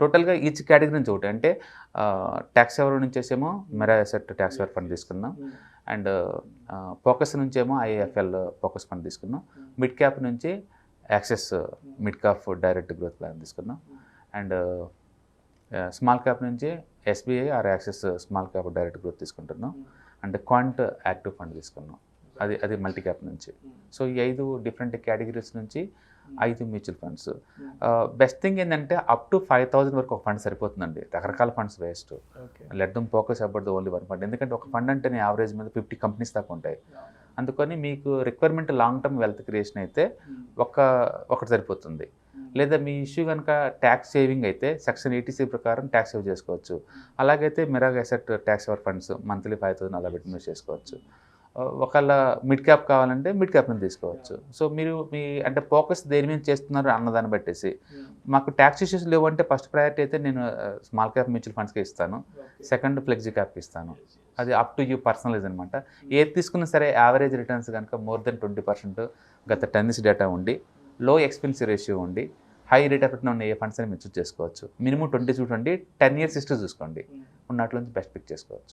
టోటల్గా each category నుంచి ఒకటి. అంటే ట్యాక్స్ ఎవర్ నుంచి వచ్చేమో Mirae asset tax saver fund తీసుకున్నాం అండ్ ఫోకస్ నుంచి ఏమో ఐఏఎఫ్ఎల్ ఫోకస్ ఫండ్ తీసుకున్నాం మిడ్ క్యాప్ నుంచి Axis mid cap direct growth plan తీసుకున్నాం అండ్ స్మాల్ క్యాప్ నుంచి SBI or Axis small cap direct growth తీసుకుంటున్నాం. అండ్ క్వాంట్ యాక్టివ్ ఫండ్ తీసుకున్నాం అది అది మల్టీ క్యాప్ నుంచి. సో ఈ ఐదు డిఫరెంట్ కేటగిరీస్ నుంచి ఐదు మ్యూచువల్ ఫండ్స్ బెస్ట్ థింగ్ ఏంటంటే అప్ టు ఫైవ్ థౌజండ్ వరకు ఒక ఫండ్ సరిపోతుందండి. రకరకాల funds waste okay let them focus about the only one fund ఎందుకంటే ఒక ఫండ్ అంటేనే యావరేజ్ మీద ఫిఫ్టీ కంపెనీస్ దాకా ఉంటాయి. అందుకని మీకు requirement long term wealth creation అయితే ఒక ఒకటి సరిపోతుంది. లేదా మీ ఇష్యూ కనుక ట్యాక్స్ సేవింగ్ అయితే సెక్షన్ ఎయిటీసీ ప్రకారం ట్యాక్స్ సేవ్ చేసుకోవచ్చు. అలాగైతే Mirae asset tax saver funds monthly five thousand అలా పెట్టి మీరు చేసుకోవచ్చు. ఒకవేళ మిడ్ క్యాప్ కావాలంటే మిడ్ క్యాప్ మీద తీసుకోవచ్చు. సో మీరు మీ అంటే ఫోకస్ దేని మీద చేస్తున్నారు అన్నదాన్ని బట్టేసి. మాకు ట్యాక్స్ ఇష్యూస్ లేవు అంటే ఫస్ట్ ప్రయారిటీ అయితే నేను స్మాల్ క్యాప్ మ్యూచువల్ ఫండ్స్కి ఇస్తాను. సెకండ్ ఫ్లెక్సీ క్యాప్కి ఇస్తాను. అది అప్ టు యూ పర్సనలైజ్ అనమాట. ఏది తీసుకున్నా సరే యావరేజ్ రిటర్న్స్ కనుక మోర్ దెన్ ట్వంటీ పర్సెంట్ గత టెన్ ఇయర్స్ డేటా ఉండి లో ఎక్స్పెన్స్ రేషియో ఉండి హై రేట్ ఆఫ్ రిటర్న్ ఉన్న ఏ ఫండ్స్ అని మీరు చూస్ చేసుకోవచ్చు. Minimum twenty twenty ten years history చూసుకోండి. ఉన్నట్ల నుంచి బెస్ట్ పిక్ చేసుకోవచ్చు.